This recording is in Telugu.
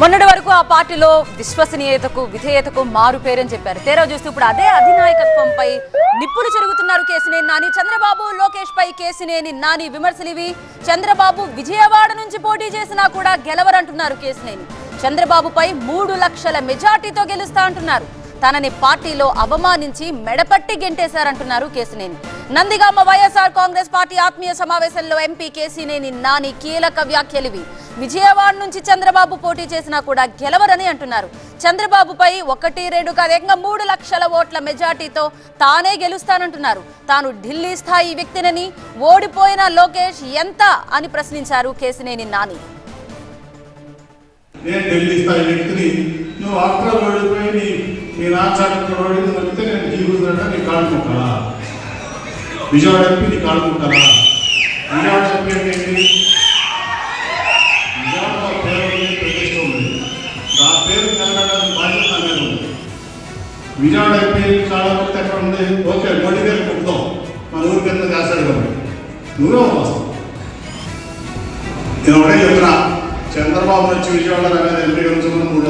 మొన్నటి వరకు ఆ పార్టీలో విశ్వసనీయతకు విధేయతకు మారు పేరని చెప్పారు. తేరా చూస్తూ ఇప్పుడు అదే అధినాయకత్వంపై నిప్పులు చెరుగుతున్నారు కేసినేని నాని. చంద్రబాబు లోకేష్ పై కేసినేని నాని విమర్శలు ఇవి చంద్రబాబు విజయవాడ నుంచి పోటీ చేసినా కూడా గెలవరంటున్నారు కేసినేని. చంద్రబాబుపై మూడు లక్షల మెజార్టీతో గెలుస్తా అంటున్నారు. తనని పార్టీలో అవమానించి మెడపట్టి గెంటేశారంటున్నారు Kesineni. Nandigama YSR Congress party ఆత్మీయ సమావేశంలో ఎంపీ కేసినేని నాని కీలక వ్యాఖ్యలివి. విజయవాడ నుంచి చంద్రబాబు పోటీ చేసినా కూడా గెలవరని అంటున్నారు. చంద్రబాబుపై ఒకటి రెండు కాదు మూడు లక్షల ఓట్ల మెజార్టీతో తానే గెలుస్తానంటున్నారు. తాను ఢిల్లీ స్థాయి వ్యక్తినని ఓడిపోయిన లోకేష్ ఎంత అని ప్రశ్నించారు కేసినేని నాని. నేను ఢిల్లీ స్థాయి వ్యక్తిని నువ్వు అక్కడ ఓడిపోయి నీ నీ నాచాడు ఓడింది వస్తే నేను జీవితంగా నీ కాళ్ళు విజయవాడ ఎంపీ నీ కాళ్ళు విజయవాడ విజయవాడ ఎంపీ చాలా ముక్త ఎక్కడ ఉంది? ఓకే మోడీ గారు కొట్టుదాం మన ఊరి కింద చేస్తాడు కాబట్టి నువ్వే వస్తావు నేను ఒకటే చెప్తున్నా. చంద్రబాబు నుంచి విజయవాడ ఎంపీ ఉంచుకున్న మూడు